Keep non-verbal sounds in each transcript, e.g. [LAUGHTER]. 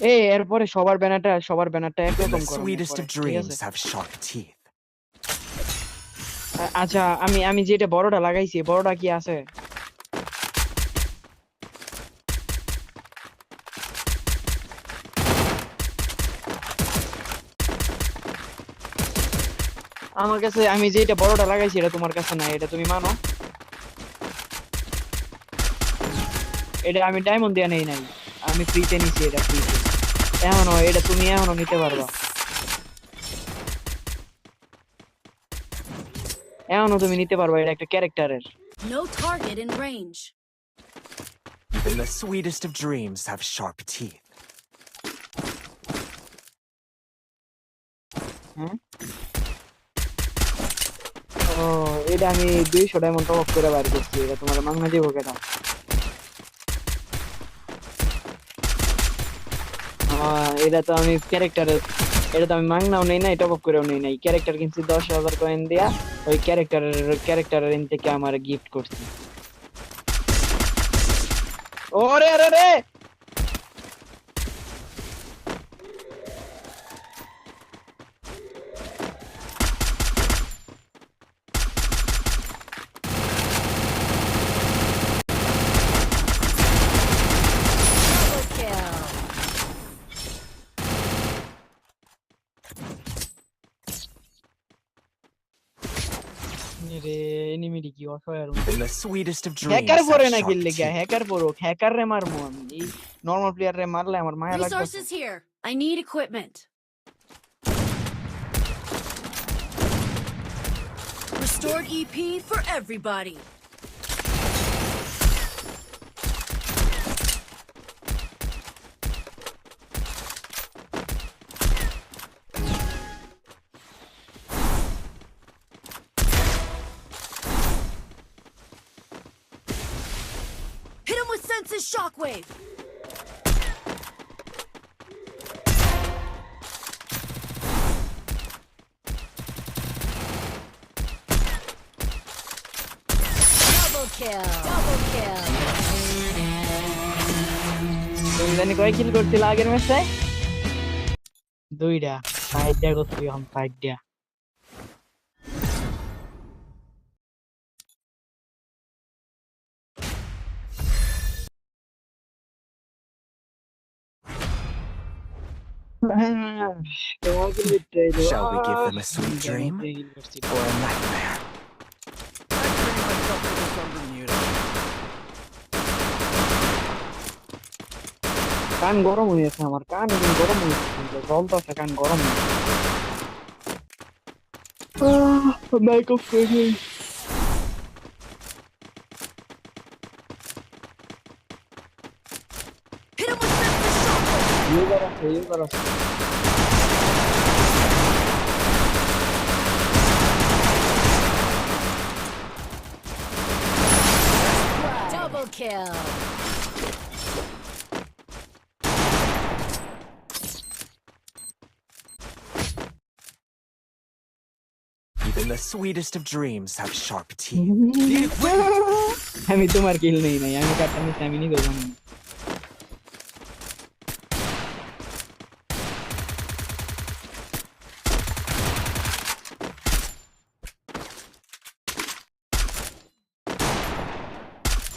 এই এরপরে সবার ব্যানারটা সবার ব্যানারটা একরকম করো আচ্ছা আমি আমি যেটা বড়টা লাগাইছি বড়টা কি আছে? আমার কাছে আমি যেটা বড়টা লাগাইছি এটা তোমার কাছে নাই এটা তুমি মানো। এটা আমি ডায়মন্ড দেয়া নেই নাই আমি ফ্রিতে নিছি এটা ফ্রিতে এখনও এটা তুমি এখনও নিতে পারবা এখনও তুমি নিতে পারবা এটা একটা ক্যারেক্টারের No target in range. Even the sweetest of dreams have sharp teeth. ও এটা আমি দুইশো ডায়মন্ড টপ করে বার করছি এটা তোমার মাংনা দিব কেন এটা তো আমি ক্যারেক্টারের এটা তো আমি মাংনাও নেই নাই টপ আপ করেও নেই নাই। ক্যারেক্টার কিনছি দশ হাজার কয়েন দিয়া, ওই ক্যারেক্টারের ক্যারেক্টারের এন থেকে আমার গিফট করছি। ওরে, আরে রে Double kill. রে এনিমিটি কি অসহায়ের মতো Even the sweetest of dreams hacker have পরে না sharp কিনলে গিয়া teeth. হ্যাকার পরো হ্যাকার রে মারমু আমি এই নরমাল প্লেয়ার রে মারলে আমার মায়া লাগবে Resources here. I need equipment. Restored EP for everybody. Shockwave. Double kill. Double kill. তুমি কয় কিল করছিল আগের ম্যাচে দুইটা সাইডটা করছি এখন সাইডটা Shall we give them a sweet dream? Or a nightmare? কান গরম হয়ে গেছে আমার কান এখন গরম হয়ে গেছে জল তো আছে কান গরম হয়ে গেছে shockwave. ইউজার আছে ইউজার আছে Double kill. Even the sweetest of dreams have sharp teeth. আমি তোমার কিল নেই নাই আমি কাটটা নিচ্ছি আমি নিজেও জানি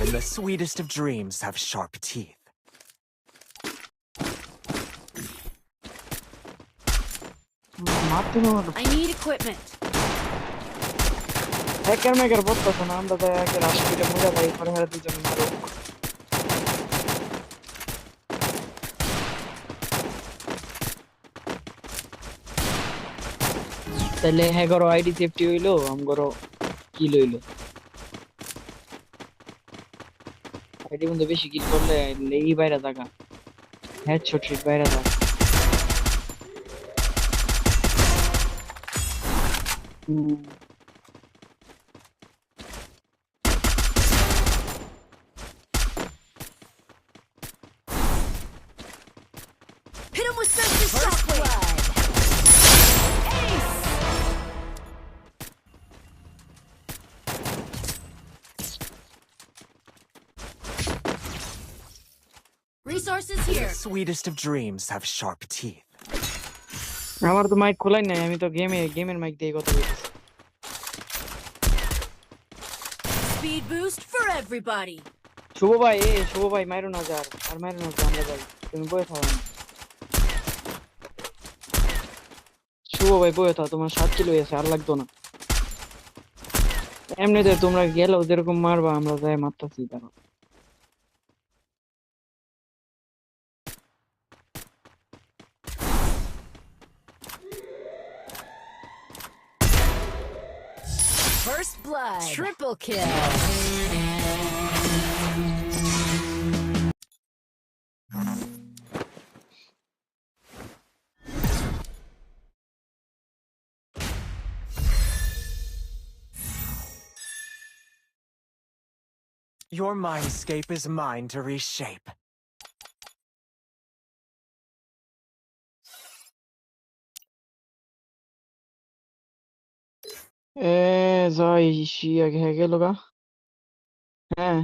Even the sweetest of dreams have sharp teeth. মারতে না মারো I need equipment. হ্যাকার ম্যাকার বলতেছে না আমরা যাই আগে রাষ্ট্রীয় মজা পাই পরে হারা দুজন মারো তাহলে হ্যাগরো আইডি সেফটি হইল আমগরো কি লইলো আইডি বন্ধু বেশি কিল করলে লেগি বাইরে থাকা হেডশট হিট বাইরে থাকা হুম Hit him with senses shockwave. Resources The sweetest of dreams have sharp teeth. আমার তো মাইক খোলাই নাই আমি তো গেমে গেমের মাইক দিয়ে কথা বলতেছি Speed boost for everybody. শুভ ভাই এ শুভ ভাই মাইরো না যার আর মাইরো না যা, আমরা যাই। তুমি বয়ে থাও। শুভ ভাই বয়ে থাও তোমার সাত কিলো আছে আর লাগতো না। এমনিতে তোমরা গেলেও যেরকম মারবা আমরা যাই মারতাছি তারা kill. Your mindscape is mine to reshape. Eh, এ যাই শিয়া হয়ে গেল গা হ্যাঁ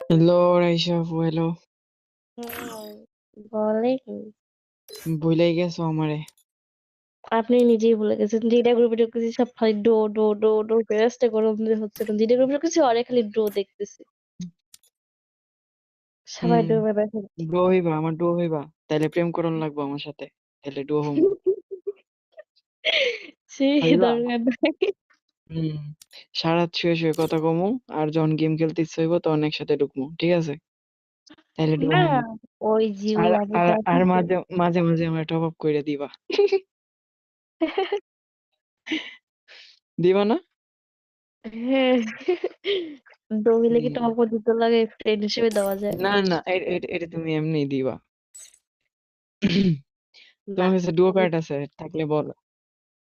হ্যালো রাইসা হ্যালো হুম, বলেন ভুলেই গেছো আমারে আপনি নিজেই ভুলে গেছেন। যেটা গ্রুপে ঢুকেছি সব খালি ডো ডো ডো ডো ফেরাস্তে গরম দিয়ে হচ্ছে না যেটা গ্রুপে ঢুকেছি অনেক খালি ডো দেখতেছি। সবাই। ডো দেখে ডো হইবা আমার ডো হইবা। তাইলে প্রেম করন লাগবো আমার সাথে। তাইলে ডো হম [LAUGHS] সে হইবা? দরকার সারা শুয়ে শুয়ে কথা কমু আর যখন গেম খেলতে ইচ্ছে হইব তখন একসাথে ঢুকমু ঠিক আছে? তাইলে ডো ওই আর। মাঝে মাঝে মাঝে আমার টপ আপ করে দিবা। [LAUGHS] [LAUGHS] দিবা না? হ্যাঁ। কি হুম। দিতে লাগে ফ্রেন্ড হিসেবে দেওয়া যায়। না না এ- এ- এটা তুমি এমনি দিবা। তোমার কাছে ডুও কার্ড আছে থাকলে বলো।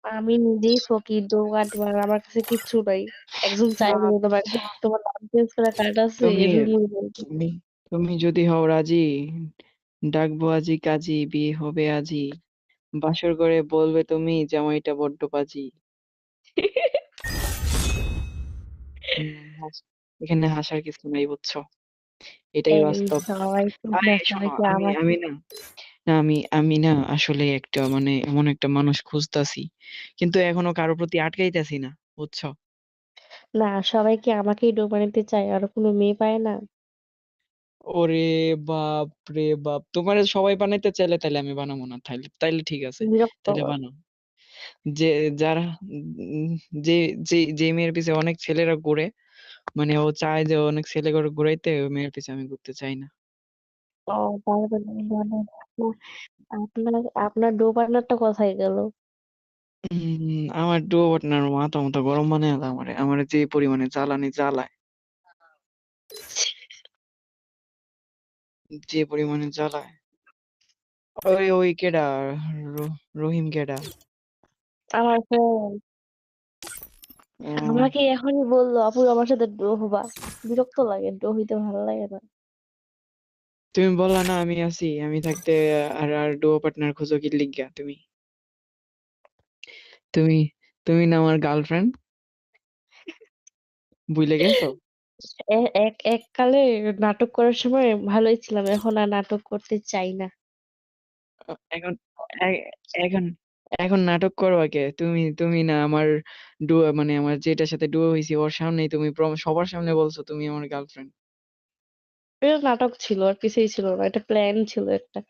আমি নিজেই ফকির কাটবার আমার কাছে কিচ্ছু নাই। একজন তোমার তোমার নাম চেঞ্জ করা কার্ড আছে তুমি এমনি বলব। তুমি তুমি যদি হও রাজি ডাকবো আজি কাজী বিয়ে হবে আজি। বাসর করে বলবে তুমি জামাইটা বড্ড পাজি হাস- এখানে হাসার কিছু নাই বুঝছ? এটাই এই বাস্তব। সবাই আরে না শোনো সবাই কি আমি না না আমি আমি না আসলে একটা মানে এমন একটা মানুষ খুঁজতাছি কিন্তু এখনও কারও প্রতি আটকাইতাছি না বুঝছ? না সবাই কি আমাকেই ডো বানাতে চায়? আর কোনো মেয়ে পায় না? ওরে বাপ রে বাপ। তোমার সবাই বানাইতে চাইলে তাহলে আমি বানাবো না তাইলে তাইলে ঠিক আছে। তাহলে বানাও। যে যারা উম, যে যে যে মেয়ের পিছে অনেক ছেলেরা ঘুরে মানে ও চায় যে অনেক ছেলে করে ঘুরাইতে ওই মেয়ের পিছে আমি ঘুরতে চাই না। ও মানে আপনার আপনার ডো কোথায় গেল? উম, আমার ডো পার্টনার মাথা মতো গরম মানে আমারে। আমার যে পরিমাণে জ্বালানি জ্বালায়। যে পরিমাণে জ্বালায়। ওই ওই কেডা রহিম কেডা? আমার আমাকে এখনই বলল আপু আমার সাথে ডো হবা বিরক্ত লাগে ডো হইতে ভালো লাগে না। তুমি বললা না আমি আছি আমি থাকতে আর আর ডো পার্টনার খুঁজো কি লিগা তুমি? তুমি তুমি না আমার গার্লফ্রেন্ড? ভুলে গেছো? এ- এক এককালে নাটক করার সময় ভালোই ছিলাম এখন আর নাটক করতে চাই না। এখন এ- এখন এখন নাটক করবা কে তুমি তুমি না আমার ডুয়ো মানে আমার যেটার সাথে ডুয়ো হইছি ওর সামনেই তুমি সবার সামনে বলছো তুমি আমার গার্লফ্রেন্ড এটা নাটক ছিল আর কিছুই ছিল না এটা প্ল্যান ছিল একটা।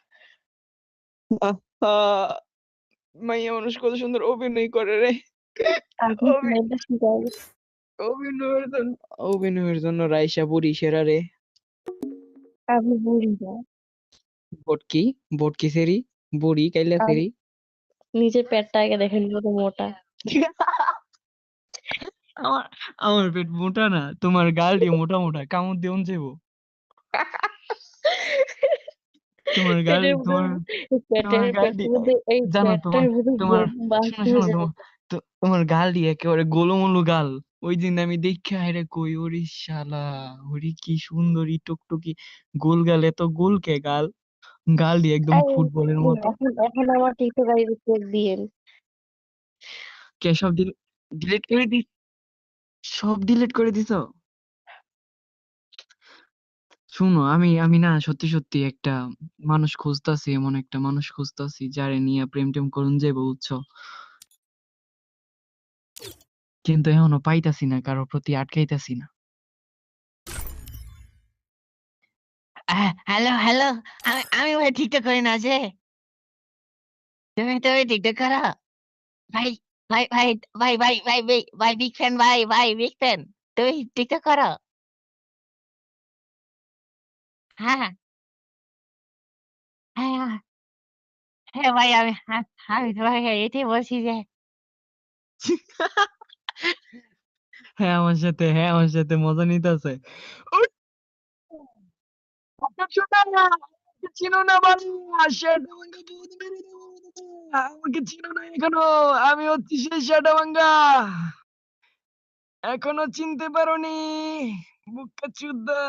মাইয়া মানুষ কত সুন্দর অভিনয় করে রে। আপনি অভি- প্ল্যানটা শিখাই অভিনয়ের জন্য অভিনয়ের জন্য রাইসা বুড়ি সেরা রে। আপনি বুড়ি না। বটকি বটকি সেরি বুড়ি কাইলা সেরি। নিজের পেটটা আগে দেখেন কত মোটা। আমার আমার পেট মোটা না তোমার গাল দিয়ে মোটা মোটা কামড় দিয়ে যাব তোমার গাল তোমার পেটের গাল দিয়ে- জানো তোমার। তোমার তোমার গাল দিয়ে একেবারে গোলমলো গাল। ওই দিন আমি দেখে হায়রে কই ওরে শালা ওরে কি সুন্দরী টুকটুকি গোল গাল এত গোল কে গাল? গাল দিয়ে একদম ফুটবলের মতো। এখন এখন আমার টিকটক আইডি চেক দিয়েন। কে সব ডিলিট করে দি সব ডিলিট করে দিছো? শুনো আমি আমি না সত্যি সত্যি একটা মানুষ খুঁজতাছি এমন একটা মানুষ খুঁজতাছি যারে নিয়ে প্রেম টেম করুন যাইবো বুঝছ? কিন্তু এখনও পাইতাছি না কারও প্রতি আটকাইতাছি না। হ্যালো হ্যালো আমি আমি ওটা ঠিকঠাক করি না যে। তুমি তুমি ঠিকঠাক করো? ভাই ভাই ভাই ভাই ভাই ভাই ভাই বিগ ফ্যান ভাই ভাই বিগ ফ্যান তুমি ঠিকঠাক করো? হ্যাঁ হ্যাঁ।, হ্যাঁ হ্যাঁ। হ্যাঁ ভাই আমি হ্যাঁ, আমি তোমাকে এটাই বলছি যে [LAUGHS] হ্যাঁ আমার সাথে হ্যাঁ আমার সাথে মজা নিতেছে। চিনো না বাবা শ্যাডো ভাঙ্গা মেরে আমাকে চিনো না এখনও, আমি হচ্ছি সেই শ্যাডো ভাঙ্গা এখনও চিনতে পারোনি বুকা চুদা।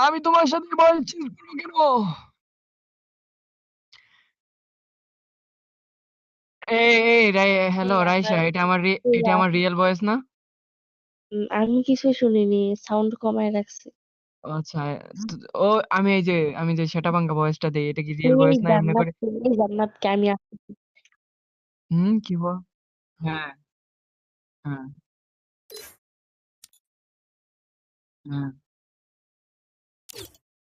আমি তোমার সাথে বলছি কেন? হ্যালো রাইসা এটা আমার এটা আমার রিয়েল ভয়েস না? আমি কিছুই শুনিনি সাউন্ড কমায় রাখছি। আচ্ছা ও আমি এই যে আমি যে সেটা ভাঙ্গা ভয়েসটা দেই এটা কি রিয়েল ভয়েস না এমনি করে? জান্নাতকে আমি আসতেছি হুম কি বল? হ্যাঁ। হ্যাঁ। হ্যাঁ।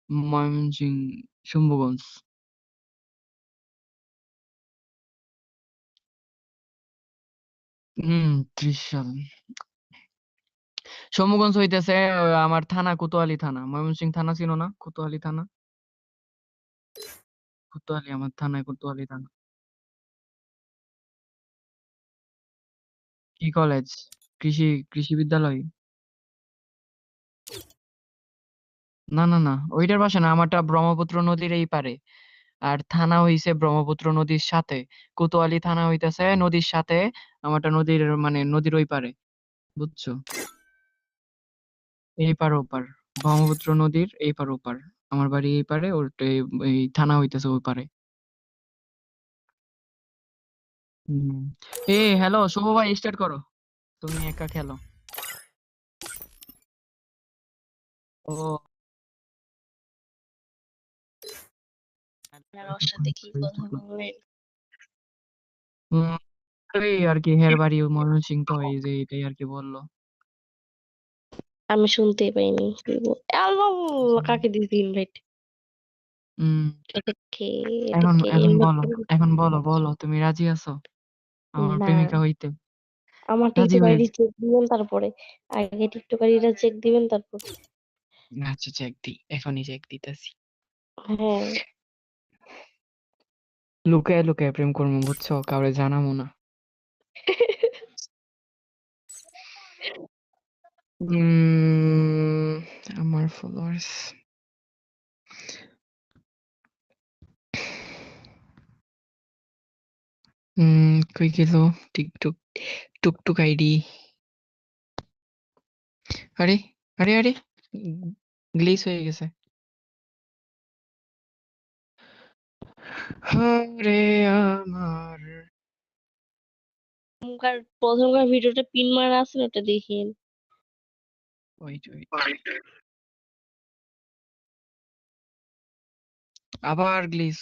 ময়মনসিংহ, শম্ভুগঞ্জ। হুম, ত্রিশাল। শম্ভুগঞ্জ হইতেছে আমার থানা, কোতোয়ালি থানা। ময়মনসিংহ থানা ছিল না? কোতোয়ালি থানা? কোতোয়ালি আমার থানায় কোতোয়ালি থানা। কি কলেজ কৃষি কৃষি বিদ্যালয়? না না না, ওইটার পাশে না, আমারটা ব্রহ্মপুত্র নদীর এই পারে। আর থানা হইছে ব্রহ্মপুত্র নদীর সাথে, কোতোয়ালি থানা হইতেছে নদীর সাথে, আমারটা নদীর মানে নদীর ওই পারে, বুঝছ? এই পার ওপার ব্রহ্মপুত্র নদীর এই পার ওপার আমার বাড়ি এই পারে, ওর এই- থানা হইতেছে ওই পারে। এ হ্যালো শুভ ভাই স্টার্ট করো। তুমি একা খেলো। ও আর ওর সাথে কি কথা বলবেন এই আর কি হের বাড়ি ময়মনসিংহ তো এই যে এটাই আর কি বলল। আমি শুনতেই পাইনি। আল্লাহ কাকে দিয়েছি ইনভাইট এখন এখন বলো এখন বলো বলো তুমি রাজি আছো? আমার। প্রেমিকা হইতে। আমার রাজি হয়ে চেক দিবেন তারপরে। আগে চেক দিবেন তারপর। আচ্ছা চেক দি এখনই চেক দিতেছি। হ্যাঁ। লুকায় লুকায় প্রেম করব বুঝছ? কাউরে জানাব না। উম, আমার ফলোয়ার্স হুম কই গেল? টিকটক টুকটুক আইডি। আরে আরে আরে গ্লিচ হয়ে গেছে। আরে আমার। প্রথমকার প্রথমকার ভিডিওটা পিন মারা আছে ওটা দেখেন। ওয়েট আবার গ্লিচ